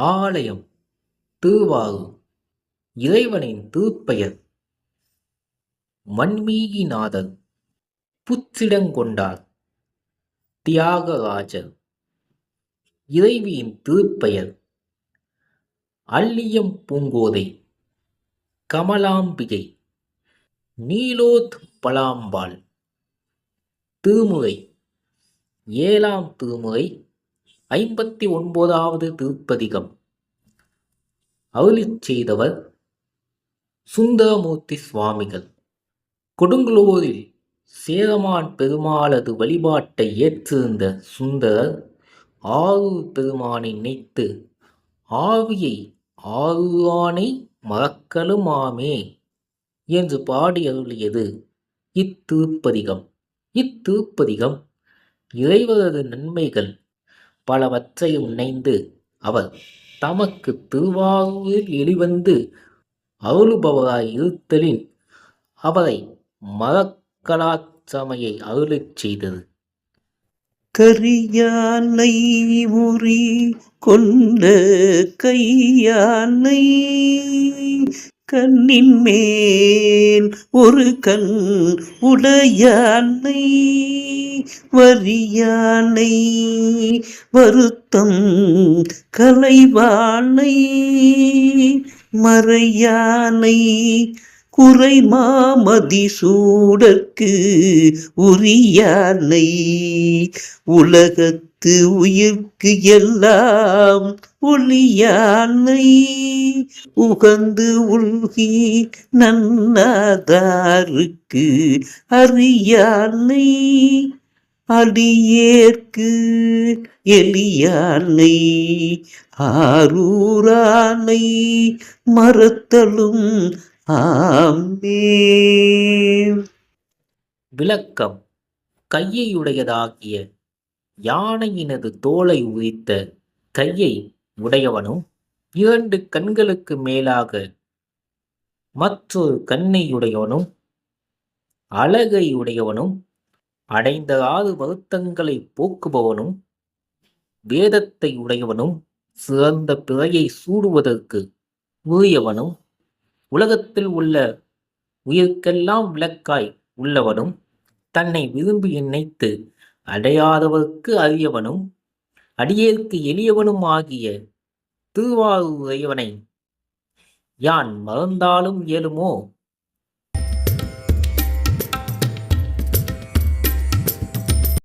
ஆலயம் திருவாறு இறைவனின் திருப்பெயர் மண்மீகிநாதர் புச்சிடங்கொண்டார் தியாகராஜர். இறைவியின் திருப்பெயர் அல்லியம் பூங்கோதை கமலாம்பிகை நீலோத் பலாம்பாள். திருமுறை ஏழாம் திருமுறை ஐம்பத்தி ஒன்பதாவது திருப்பதிகம். அருளிச் செய்தவர் சுந்தரமூர்த்தி சுவாமிகள். கொடுங்களூரில் சேரமான் பெருமாளது வழிபாட்டை ஏற்றிருந்த சுந்தரர் ஆரூர் பெருமானை நினைத்து ஆவியை ஆரூரானை மறக்கலுமாமே என்று பாடி அருளியது இத்திருப்பதிகம் இத்திருப்பதிகம் இறைவரது நன்மைகள் பலவற்றையும் நினைந்து அவர் தமக்கு திருவாரூரில் எளிவந்து அருளுபவராய் இருத்தலின் அவரை மரக்கலாச்சமையை அருளச் செய்தது. கரியாலை உரி கொண்ட கையாலை கண்ணின் மேல் ஒரு கண் உடையானை வரியானை வருத்தம் கலைவானை மறையானை குறை மாமதி சூடற்கு உரியானை உலகத் அனைத்து உயிர்க்கு எல்லாம் ஒளியானை உகந்து உள்கி நன்னாதாருக்கு அறியானை அடியேற்கு எலியானை ஆரூரானை மறத்தலும் ஆமே விளக்கம் கையையுடையதாகிய யானையினது தோலை உரித்த கையை உடையவனும் இரண்டு கண்களுக்கு மேலாக மற்றொரு கண்ணையுடையவனும் அழகை உடையவனும் அடைந்த ஆறு வருத்தங்களை போக்குபவனும் வேதத்தை உடையவனும் சிறந்த பிறையை சூடுவதற்கு உரியவனும் உலகத்தில் உள்ள உயிர்க்கெல்லாம் விளக்காய் உள்ளவனும் தன்னை விரும்பி நினைத்து அடையாதவர்க்கு அரியவனும் அடியேற்கு எளியவனும் ஆகிய திருவாரூர் இறைவனை யான் மறந்தாலும் இயலுமோ?